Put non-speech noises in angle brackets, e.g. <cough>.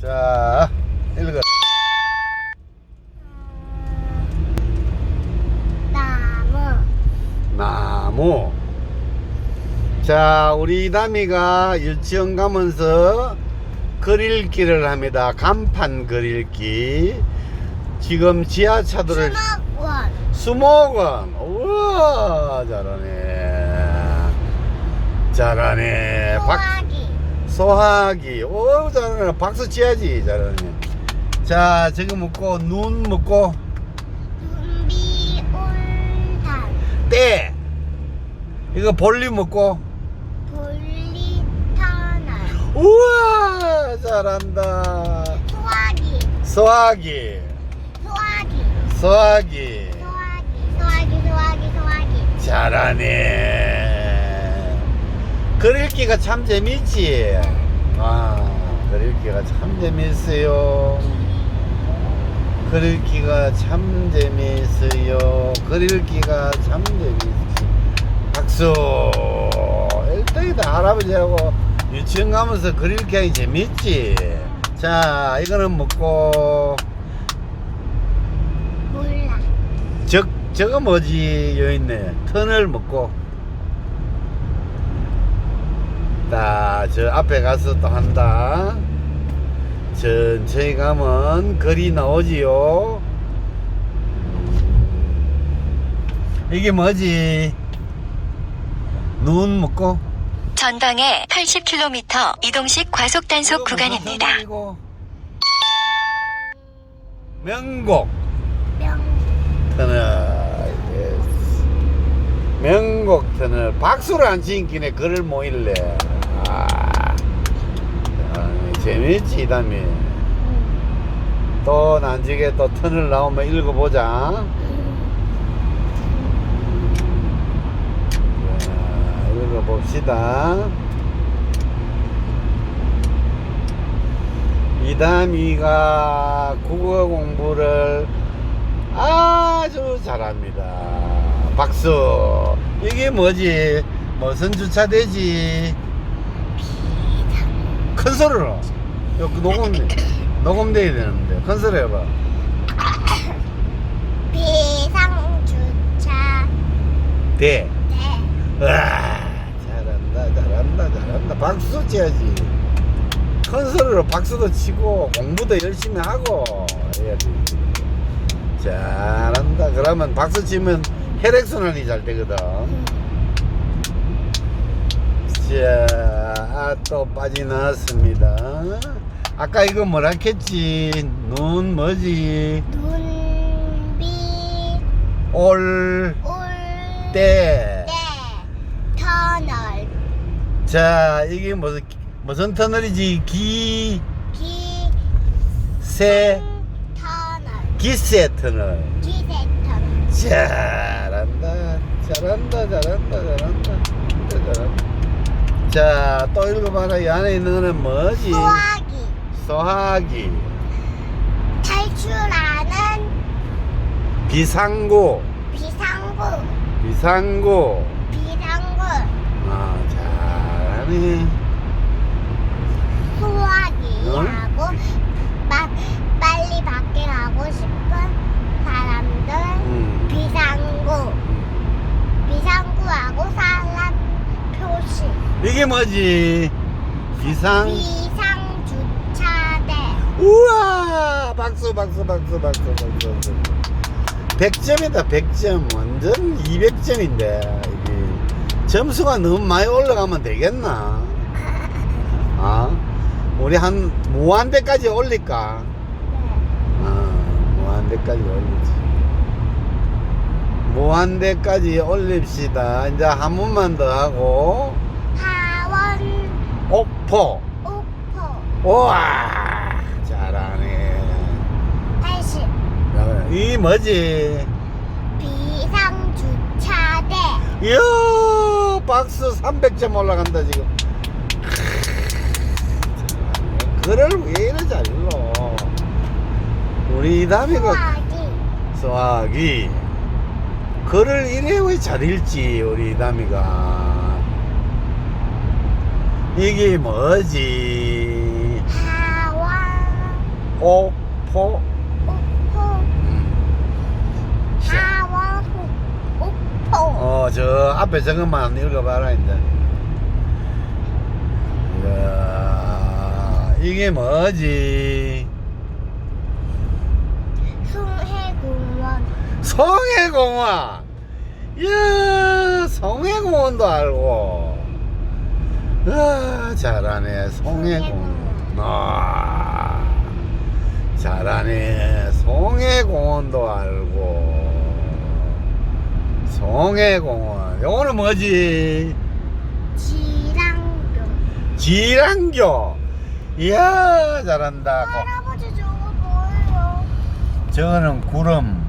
자, 읽어. 나무 나무. 자, 우리 다미가 유치원 가면서 그릴기를 합니다. 간판 그릴기. 지금 지하차도를 수목원 수목원. 우와, 잘하네. 잘하네. 박, 소화기. 오, 잘하네. 박수 치야지. 잘하네. 자, 저거 먹고, 눈 먹고, 준비올단 때. 이거 볼리 먹고. 볼리터널 우와, 잘한다. 소화기 소화기. 소화기 소화기. 소화기 소화기 소화기 소화기 잘하네. 그릴기가 참 재밌지. 아, 그릴기가 참 재밌어요. 그릴기가 참 재밌어요. 그릴기가 참 재밌지. 박수. 1등이다. 할아버지하고 유치원 가면서 그릴기 재밌지. 자, 이거는 먹고, 몰라 저, 저거 뭐지? 여기 있네. 터널 먹고. 자, 저 앞에 가서 또 한다. 천천히 가면 거리 나오지요. 이게 뭐지? 눈 먹고. 전방에 80km 이동식 과속 단속 구간입니다. 명곡. 명 터널. 예스. 명곡 터널. 박수를 안 치기네 글을 모일래. 아, 아, 재밌지, 다음에. 또 난지게 또 터널 나오면 읽어보자. 자, 읽어봅시다. 이담이가 국어 공부를 아주 잘합니다. 박수. 이게 뭐지? 무슨 주차되지? 큰 소리로. 여기 녹음, 녹음돼야 되는데. 큰 소리 해봐. 비상주차 돼. 대 와, 잘한다, 잘한다, 잘한다. 박수 쳐야지. 큰 소리로 박수도 치고 공부도 열심히 하고 해야지. 잘한다. 그러면 박수 치면 혈액순환이 잘 되거든. 자, 아, 또 빠지나왔습니다. 아까 이거 뭐라 했지? 눈 뭐지? 눈비 올 올 때. 때 터널 자, 이게 무슨, 무슨 터널이지? 기, 기 세, 터널 기세 터널. 기세 터널 잘한다, 잘한다, 잘한다, 잘한다. 자, 또 읽어봐라. 이 안에 있는 거는 뭐지? 소화기 소화기, 탈출하는 비상구, 비상구 비상구. 비상구 아, 잘하네. 소화기하고 마, 빨리 밖에 가고 싶은 사람들 음. 비상구 비상구하고 사람 표시 이게 뭐지? 비상. 비상 주차대. 우와! 박수 박수 박수 박수 박수 박수. 100점이다 100점. 완전 200점인데 이게. 점수가 너무 많이 올라가면 되겠나? <laughs> 아 우리 한 무한대까지 올릴까? 아 무한대까지 올리지. 무한대까지 올립시다. 이제 한 번만 더 하고 옥포 옥포 우와 잘하네. 80 야, 이 뭐지? 비상주차대. 이야 박수 300점 올라간다 지금. 글을 왜 이래 잘 읽어 우리 소화기. 수학이 글을 이래 왜 잘 읽지 우리 다미가 이게 뭐지 하원 오포 오포 음. 하원호 오포 어, 저 앞에 저것만 읽어봐라, 이제. 이야, 이게 뭐지? 숭해공원 성해공원. 이야, 성해공원도 알고. 아, 잘하네, 성해공원. 아, 잘하네, 성해공원도 알고. 성해공원. 요거는 뭐지? 지랑교 지랑교. 이야, 잘한다. 고- 할아버지 저거 뭐예요? 저거는 구름.